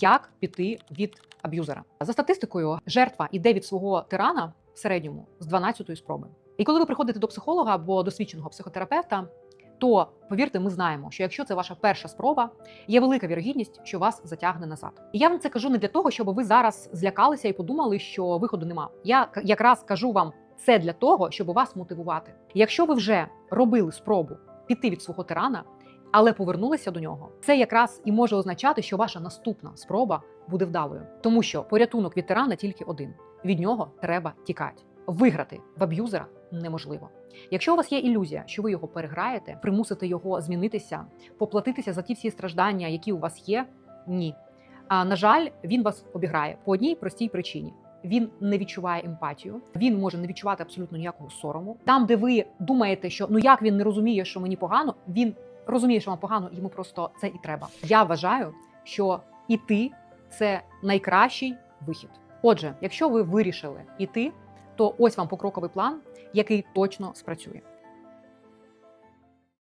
як піти від аб'юзера. За статистикою, жертва іде від свого тирана в середньому з 12-ї спроби. І коли ви приходите до психолога або досвідченого психотерапевта, то повірте, ми знаємо, що якщо це ваша перша спроба, є велика вірогідність, що вас затягне назад. І я вам це кажу не для того, щоб ви зараз злякалися і подумали, що виходу нема. Я якраз кажу вам це для того, щоб вас мотивувати. Якщо ви вже робили спробу піти від свого тирана, але повернулися до нього, це якраз і може означати, що ваша наступна спроба буде вдалою, тому що порятунок від тирана тільки один: від нього треба тікати. Виграти в аб'юзера неможливо. Якщо у вас є ілюзія, що ви його переграєте, примусите його змінитися, поплатитися за ті всі страждання, які у вас є, ні. А на жаль, він вас обіграє по одній простій причині. Він не відчуває емпатію, він може не відчувати абсолютно ніякого сорому. Там, де ви думаєте, що ну як він не розуміє, що мені погано, він розуміє, що вам погано, йому просто це і треба. Я вважаю, що іти це найкращий вихід. Отже, якщо ви вирішили іти, то ось вам покроковий план, який точно спрацює.